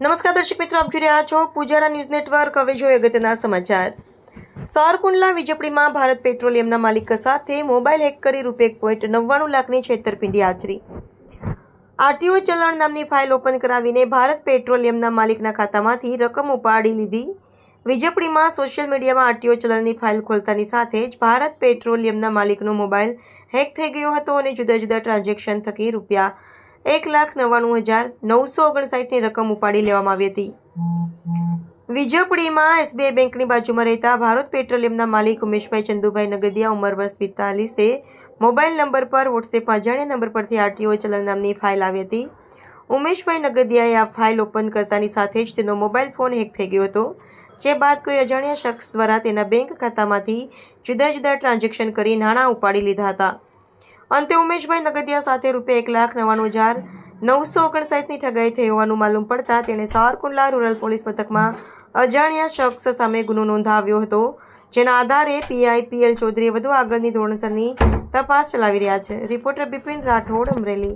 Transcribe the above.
નમસ્કાર દર્શક મિત્રો, આપ જોઈ રહ્યા છો પૂજારા ન્યૂઝ નેટવર્ક. હવે જોઈએ અગત્યના સમાચાર. સૌરકુંડલા વીજપડીમાં ભારત પેટ્રોલિયમના માલિક સાથે મોબાઈલ હેક કરી રૂપિયા એક પોઈન્ટ નવ્વાણું લાખની છેતરપિંડી આચરી. આરટીઓ ચલણ નામની ફાઇલ ઓપન કરાવીને ભારત પેટ્રોલિયમના માલિકના ખાતામાંથી રકમ ઉપાડી લીધી. વીજપડીમાં સોશિયલ મીડિયામાં આરટીઓ ચલણની ફાઇલ ખોલતાની સાથે જ ભારત પેટ્રોલિયમના માલિકનો મોબાઈલ હેક થઈ ગયો હતો અને જુદા જુદા ટ્રાન્ઝેક્શન થકી રૂપિયા એક લાખ નવ્વાણું હજાર નવસો ઓગણસાઠની રકમ ઉપાડી લેવામાં આવી હતી. વીજપડીમાં એસબીઆઈ બેંકની બાજુમાં રહેતા ભારત પેટ્રોલિયમના માલિક ઉમેશભાઈ ચંદુભાઈ નગદિયા ઉંમર વર્ષ પિસ્તાલીસે મોબાઈલ નંબર પર વોટ્સએપમાં અજાણ્યા નંબર પરથી આરટીઓ ચલણ નામની ફાઇલ આવી હતી. ઉમેશભાઈ નગદિયાએ આ ફાઇલ ઓપન કરતાની સાથે જ તેનો મોબાઈલ ફોન હેક થઈ ગયો હતો, જે બાદ કોઈ અજાણ્યા શખ્સ દ્વારા તેના બેંક ખાતામાંથી જુદા જુદા ટ્રાન્ઝેક્શન કરી નાણાં ઉપાડી લીધા હતા. અંતે ઉમેશભાઈ નગદિયા સાથે રૂપિયા એક લાખ નવ્વાણું હજાર નવસો ઓગણસાઠની ઠગાઈ થઈ હોવાનું માલુમ પડતા તેણે સાવરકુંડલા રૂરલ પોલીસ મથકમાં અજાણ્યા શખ્સ સામે ગુનો નોંધાવ્યો હતો, જેના આધારે પીઆઈ પીએલ ચૌધરીએ વધુ આગળની ધોરણસરની તપાસ ચલાવી રહ્યા છે. રિપોર્ટર બિપિન રાઠોડ અમરેલી.